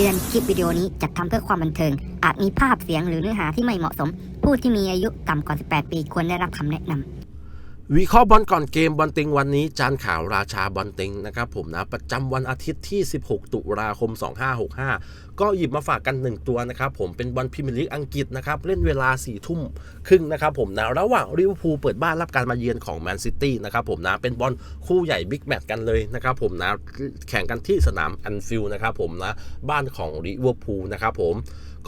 ตือนคลิปวิดีโอนี้จัดทำเพื่อความบันเทิง อาจมีภาพเสียงหรือเนื้อหาที่ไม่เหมาะสม ผู้ที่มีอายุต่ำกว่า 18 ปีควรได้รับคำแนะนำ วิเคราะห์บอลก่อนเกมบอลติงวันนี้จานข่าวราชาบอลติงนะครับผมนะประจำวันอาทิตย์ที่ 16 ตุลาคม 2565 ก็หยิบมาฝากกัน 1 ตัวนะครับผมเป็นบอลพรีเมียร์ลีกอังกฤษนะครับเล่นเวลา4ทุ่มครึ่งนะครับผมนะระหว่างลิเวอร์พูลเปิดบ้านรับการมาเยือนของแมนซิตี้นะครับผมนะเป็นบอลคู่ใหญ่บิ๊กแมตช์กันเลยนะครับผมนะแข่งกันที่สนามแอนฟิลด์นะครับผมนะบ้านของลิเวอร์พูลนะครับผม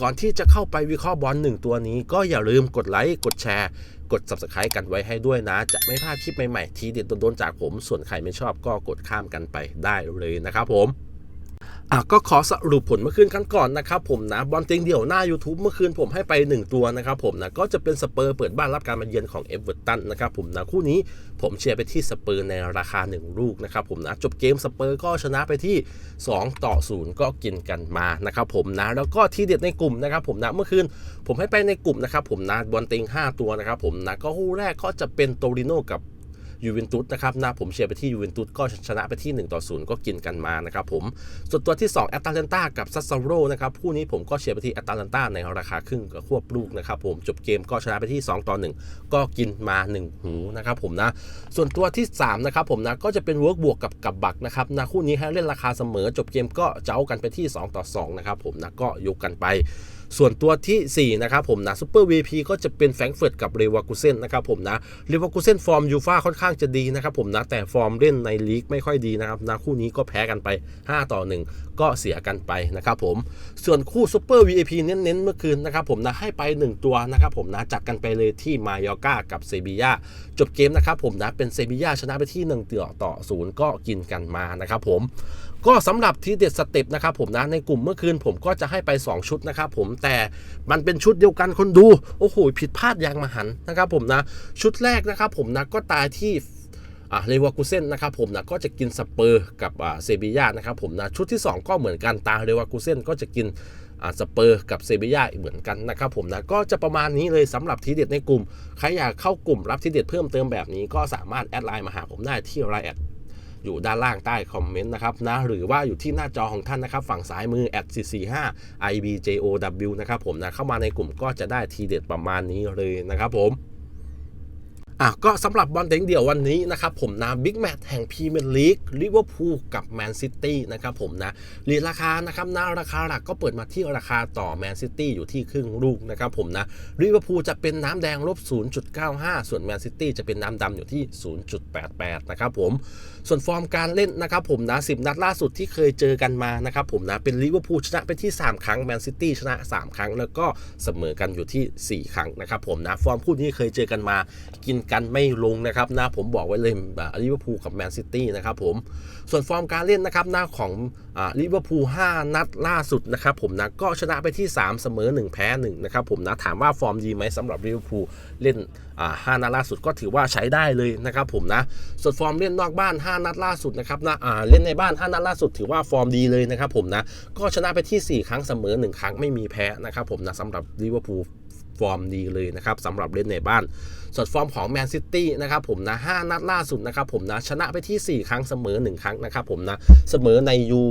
ก่อนที่จะเข้าไปวิเคราะห์บอลหนึ่งตัวนี้ ก็อย่าลืมกดไลค์กดแชร์ กด subscribe กันไว้ให้ด้วยนะ จะไม่พลาดคลิปใหม่ๆ ทีเด็ดโดนๆจากผมส่วนใครไม่ชอบก็กดข้ามกันไปได้เลยนะครับผม อะก็ขอสรุปผลเมื่อคืนกันก่อนนะครับผมนะบอลเต็งเดี่ยวหน้า YouTube เมื่อคืนผมให้ไป 1 ตัวนะครับผมนะก็จะเป็นสเปอร์เปิดบ้านรับการมาเยือนของเอเวอร์ตันนะครับผมนะคู่นี้ผมเชียร์ไปที่สเปอร์ในราคา 1 ลูกนะครับผมนะจบเกมสเปอร์ก็ชนะไปที่ 2 ต่อ 0 ก็กินกันมานะครับผมนะแล้วก็ทีเด็ดในกลุ่มนะครับผมนะเมื่อคืนผมให้ไปในกลุ่มนะครับผมนะบอลเต็ง5 ตัวนะครับผมนะก็คู่แรกก็จะเป็นโตริโนกับ ยูเวนตุสนะครับนะผมเชียร์ไปที่ยูเวนตุสก็ชนะไปที่ 1 ต่อ 0 ก็กินกันมานะครับผมส่วนตัวที่ 2 แอตแลนตากับซัสซาโรนะครับคู่นี้ผมก็เชียร์ไปที่แอตแลนตาในราคาครึ่งกับควบลูกนะครับผมจบเกมก็ชนะไปที่ 2 ต่อ 1 ก็กินมา 1 หูนะครับผมนะส่วนตัวที่3นะครับผมนะก็จะเป็นเวิร์กบวกกับกับบักนะครับนะคู่นี้ให้เล่นราคาเสมอจบเกมก็เจ้ากันไปที่ 2 ต่อ 2 นะครับผมนะก็ยกกันไปส่วนตัวทีสี่4 นะครับผมนะซูเปอร์ VP ก็จะเป็นแฟรงเฟิร์ตกับเรวากูเซนนะครับผมนะเรวากูเซนฟอร์มยูฟาค่อนข้างจะดีนะครับผมนะแต่ฟอร์มเล่นในลีกไม่ค่อยดีนะครับนะคู่นี้ก็แพ้กันไป 5 ต่อ 1 ก็เสียกันไปนะครับผมส่วนคู่ซูเปอร์ VIP เน้นๆเมื่อคืนนะครับผมนะให้ไป 1 ตัวนะครับผมนะจัดกันไปเลยที่มายอกากับเซบียาจบเกมนะครับผมนะเป็นเซบียาชนะไปที่1ต่อต่อ0ก็กินกันมานะครับผม ก็สำหรับทีเด็ดสเต็ปนะครับผมนะในกลุ่มเมื่อคืนผมก็จะให้ไป 2 ชุดนะครับผมแต่มันเป็นชุดเดียวกันคนดู โอ้โห ผิดพลาดอย่างมหันนะครับผมนะ ชุดแรกนะครับผมนะก็ตายที่อ่าเลวากูเซนนะครับผมนะก็จะกินสเปอร์กับอ่าเซบียานะครับผมนะชุดที่ 2 ก็เหมือนกันตาเลวากูเซนก็จะกินอ่าสเปอร์กับเซบียาเหมือนกันนะครับผมนะก็จะประมาณนี้เลยสำหรับทีเด็ดในกลุ่ม ใครอยากเข้ากลุ่มรับทีเด็ดเพิ่มเติมแบบนี้ก็สามารถแอดไลน์มาหาผมได้ที่ไลน์แอด อยู่ด้านล่างใต้คอมเมนต์นะครับนะหรือว่าอยู่ที่หน้าจอของท่านนะครับฝั่งซ้ายมือ @445 ibjow นะครับผมนะเข้ามาในกลุ่มก็จะได้ทีเด็ดประมาณนี้เลยนะครับผม อะก็สำหรับบอลเต็งเดี่ยววันนี้นะครับผมนะบิ๊กแมตช์แห่งพรีเมียร์ลีกลิเวอร์พูลกับแมนซิตี้นะครับผมนะเรียนราคานะครับนะราคาหลักก็เปิดมาที่ราคาต่อแมนซิตี้อยู่ที่ครึ่งลูกนะครับผมนะลิเวอร์พูลจะเป็นน้ำแดงลบ 0.95 ส่วนแมนซิตี้จะเป็นน้ำดำอยู่ที่ 0.88 นะครับผมส่วนฟอร์มการเล่นนะครับผมนะ 10 นัดล่าสุดที่เคยเจอกันมานะครับผมนะเป็นลิเวอร์พูลชนะไปที่ 3 ครั้งแมนซิตี้ชนะ 3 ครั้ง แล้วก็เสมอกันอยู่ที่ 4 ครั้งนะครับผมนะฟอร์มคู่นี้เคยเจอกันมากินกันไม่ลงนะครับนะผมบอกไว้เลยลิเวอร์พูลกับแมนซิตี้นะครับผมส่วนฟอร์มการเล่นนะครับหน้าของลิเวอร์พูล5นัดล่าสุดนะครับผมนะก็ชนะไปที่ 3 เสมอ 1 แพ้ 1 นะครับผมนะถามว่าฟอร์มดีไหมสำหรับลิเวอร์พูลเล่นอ่านัดล่าสุดก็ถือว่าใช้ได้เลยนะครับผมนะส่วนฟอร์มเล่นนอกบ้าน 5 นัดล่าสุดนะครับนะเล่นในบ้าน 5 นัดล่าสุดถือว่าฟอร์มดีเลยนะครับผมนะก็ชนะไปที่ 4 ครั้งเสมอ 1 ครั้งไม่มีแพ้นะครับผมนะสำหรับลิเวอร์พูล ฟอร์มดีเลยนะครับสำหรับเล่นในบ้านส่วนฟอร์มของแมนซิตี้นะครับผมนะ5นัดล่าสุดนะครับผมนะชนะไปที่ 4 ครั้งเสมอ 1 ครั้งนะครับผมนะเสมอในยู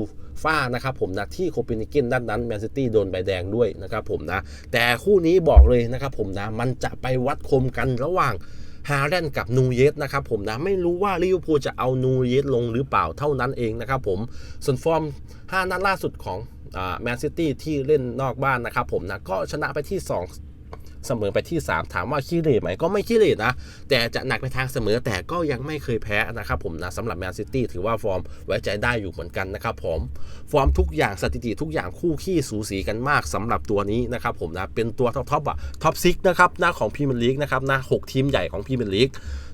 ฟ่านะครับผมนะที่โคเปนเฮเกนด้านนั้นแมนซิตี้โดนใบแดงด้วยนะครับผมนะแต่คู่นี้บอกเลยนะครับผมนะมันจะไปวัดคมกันระหว่างฮาแลนด์กับนูเยสนะครับผมนะไม่รู้ว่าลิเวอร์พูลจะเอานูเยสลงหรือเปล่าเท่านั้นเองนะครับผมส่วนฟอร์ม 5 นัดล่าสุดของแมนซิตี้ที่เล่นนอกบ้านนะครับผมนะก็ชนะไปที่ 2 เสมอไปที่ 3 ถามว่าขี้เหร่ไหมก็ไม่ขี้เหร่นะ แต่จะหนักไปทางเสมอแต่ก็ยังไม่เคยแพ้นะครับผมนะสำหรับแมนซิตี้ถือว่าฟอร์มไว้ใจได้อยู่เหมือนกันนะครับผมฟอร์มทุกอย่างสถิติทุกอย่างคู่ขี้สูสีกันมากสำหรับตัวนี้นะครับผมนะเป็นตัวท็อปท็อปอะท็อปซิกนะครับหน้าของพรีเมียร์ลีกนะครับนะหกทีมใหญ่ของพรีเมียร์ลีก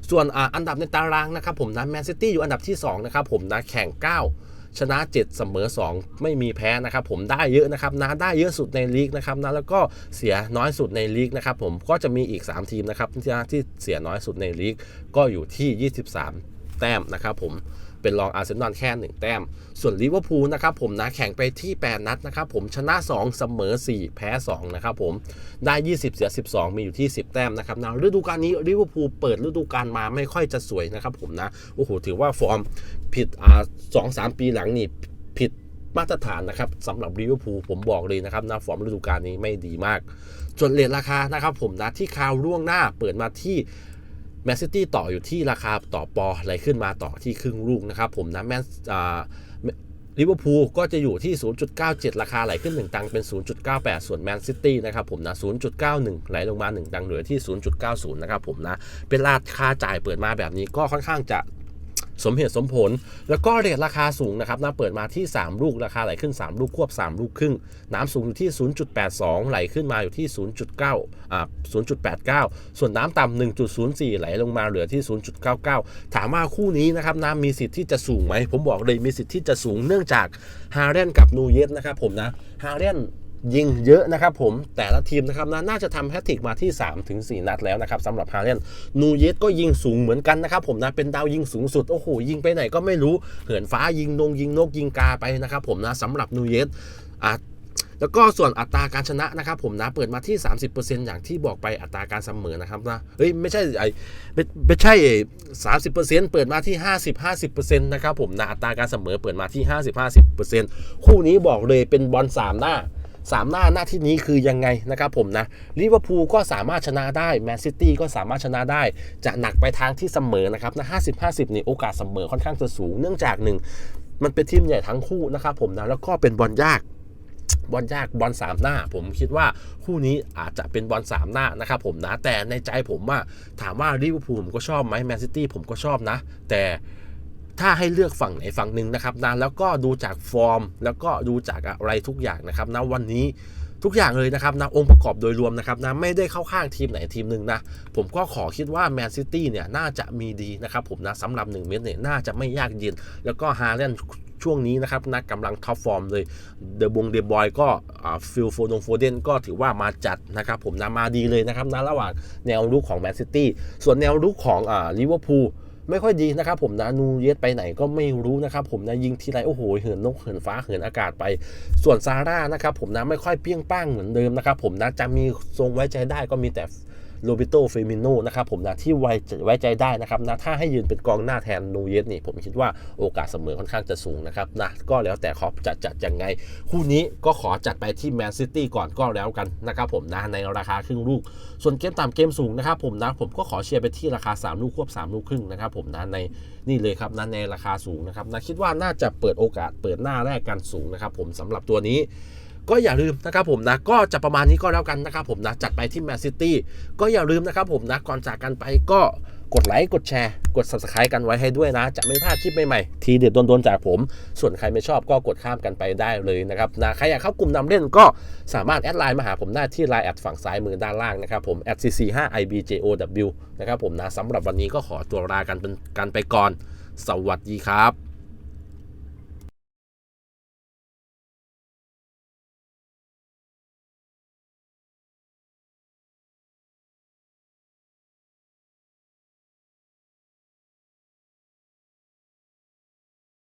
ส่วนอันดับในตารางนะครับผมนะแมนซิตี้อยู่อันดับที่2นะครับผมนะแข่ง 9 ชนะ 7 เสมอ 2 ไม่มีแพ้นะครับผมได้เยอะนะครับนะได้เยอะสุดในลีกนะครับนะแล้วก็เสียน้อยสุดในลีกนะครับผมก็จะมีอีก 3 ทีมนะครับที่เสียน้อยสุดในลีกก็อยู่ที่ 23 แต้มนะครับผม เป็นรองอาร์เซนอลแค่ 1 แต้ม ส่วนลิเวอร์พูลนะครับผมนะแข่งไปที่ 8 นัดนะครับผมชนะ 2 เสมอ 4 แพ้ 2 นะครับผมได้ 20 เสีย 12 มีอยู่ที่ 10 แต้มนะครับนะฤดูกาลนี้ลิเวอร์พูลเปิดฤดูกาลมาไม่ค่อยจะสวยนะครับผมนะโอ้โหถือว่าฟอร์มผิดอ่าสองสามปีหลังนี่ผิดมาตรฐานนะครับสำหรับลิเวอร์พูลผมบอกเลยนะครับนะฟอร์มฤดูกาลนี้ไม่ดีมาก ส่วนเลทราคานะครับผมนะที่คาวล่วงหน้าเปิดมาที่ แมนซิตี้ต่ออยู่ที่ราคาต่อปอไหลขึ้นมาต่อที่ครึ่งลูกนะครับผมนะแมนอ่าลิเวอร์พูลก็จะอยู่ที่ 0.97 ราคาไหลขึ้น 1 ตังเป็น 0.98 ส่วนแมนซิตี้นะครับผมนะ 0.91 ไหลลงมา 1 ตังเหลือที่ 0.90 นะครับผมนะ เป็นราคาจ่ายเปิดมาแบบนี้ก็ค่อนข้างจะ สมเหตุสมผล แล้วก็เรทราคาสูงนะครับนะเปิดมาที่ 3 ลูกราคาไหลขึ้น 3 ลูกควบ 3 ลูกครึ่ง น้ำสูงอยู่ที่ 0.82 ไหลขึ้นมาอยู่ที่ 0.9อ่า0.89 ส่วนน้ำต่ำ1.04 ไหลลงมาเหลือที่ 0.99 ถามว่าคู่นี้นะครับน้ำมีสิทธิ์ที่จะสูงไหมผมบอกเลยมีสิทธิ์ที่จะสูงเนื่องจากฮาเรนกับนูเยสนะครับผมนะฮาเรน ยิงเยอะนะครับผมแต่ละทีมนะครับนะน่าจะทำแฮตทริกมาที่ 3-4 นัดแล้วนะครับสำหรับฮาเรนนูเยสก็ยิงสูงเหมือนกันนะครับผมนะเป็นดาวยิงสูงสุด โอ้โห ยิงไปไหนก็ไม่รู้ เหินฟ้ายิงนงยิงนกยิงกาไปนะครับผมนะสำหรับนูเยสอะแล้วก็ส่วนอัตราการชนะนะครับผมนะเปิดมาที่ 30%อย่างที่บอกไปอัตราการเสมอนะครับนะเฮ้ยไม่ใช่ไอไม่ไม่ใช่สามสิบเปอร์เซ็นต์เปิดมาที่ 50 50%นะครับผมนะอัตราการเสมอเปิดมาที่ 50 50%คู่นี้บอกเลยเป็นบอลสามหน้า สามหน้าหน้าที่นี้คือยังไงนะครับผมนะลิเวอร์พูลก็สามารถชนะได้แมนซิตี้ก็สามารถชนะได้ จะหนักไปทางที่เสมอนะครับนะ50 50นี่โอกาสเสมอค่อนข้างจะสูง เนื่องจากหนึ่งมันเป็นทีมใหญ่ทั้งคู่นะครับผมนะแล้วก็เป็นบอลยากบอลยากบอลสามหน้า ผมคิดว่าคู่นี้อาจจะเป็นบอลสามหน้านะครับผมนะแต่ในใจผมว่าถามว่าลิเวอร์พูลผมก็ชอบไหมแมนซิตี้ผมก็ชอบนะ แต่ ถ้าให้เลือกฝั่งไหนฝั่งหนึ่งนะครับนะแล้วก็ดูจากฟอร์ม แล้วก็ดูจากอะไรทุกอย่างนะครับนะวันนี้ทุกอย่างเลยนะครับนะองค์ประกอบโดยรวมนะครับนะไม่ได้เข้าข้างทีมไหนทีมหนึ่งนะ ผมก็ขอคิดว่าแมนซิตี้เนี่ยน่าจะมีดีนะครับผมนะสำหรับ 1 เมตรเนี่ยน่าจะไม่ยากเย็น แล้วก็ฮาแลนด์ช่วงนี้นะครับนะกำลังท็อปฟอร์มเลยเดอะบงเดบอยก็ฟิลโฟดงโฟเดนก็ถือว่ามาจัดนะครับผมนะมาดีเลยนะครับนะระหว่างแนวรุกของแมนซิตี้ส่วนแนวรุกของลิเวอร์พูล ไม่ค่อยดีนะครับผมนะนูเยสไปไหนก็ไม่รู้นะครับผมนะยิงทีไรโอ้โหเหินนกเหินฟ้าเหินอากาศไป ส่วนซาร่านะครับผมนะไม่ค่อยเปี้ยงป้างเหมือนเดิมนะครับผมนะจะมีทรงไว้ใจได้ก็มีแต่ โรบิโตเฟมิโนนะครับผมนะที่ไว้ไว้ใจได้นะครับนะถ้าให้ยืนเป็นกองหน้าแทนนูเยสนี่ผมคิดว่าโอกาสเสมอค่อนข้างจะสูงนะครับนะก็แล้วแต่ขอจัดจัดยังไง คู่นี้ก็ขอจัดไปที่แมนซิตี้ก่อนก็แล้วกันนะครับผมนะในราคาครึ่งลูก ส่วนเกมต่ำเกมสูงนะครับผมนะผมก็ขอเชียร์ไปที่ราคา 3 ลูกควบ 3 ลูกครึ่งนะครับผมนะในนี่เลยครับนะในราคาสูงนะครับนะคิดว่าน่าจะเปิดโอกาสเปิดหน้าแรกกันสูงนะครับผมสำหรับตัวนี้ ก็อย่าลืมนะครับผมนะก็จะประมาณนี้ก็แล้วกันนะครับผมนะจัดไปที่แมนซิตี้ก็อย่าลืมนะครับผมนะก่อนจากกันไปก็กดไลค์กดแชร์กด subscribe กันไว้ให้ด้วยนะ จะไม่พลาดคลิปใหม่ๆ ทีเด็ดโดนๆจากผม ส่วนใครไม่ชอบก็กดข้ามกันไปได้เลยนะครับนะใครอยากเข้ากลุ่มนำเล่นก็สามารถแอดไลน์มาหาผมได้ที่ไลน์แอดฝั่งซ้ายมือด้านล่างนะครับผม @cc5ibjow นะครับผมนะสำหรับวันนี้ก็ขอตัวลากันเป็นกันไปก่อน สวัสดีครับ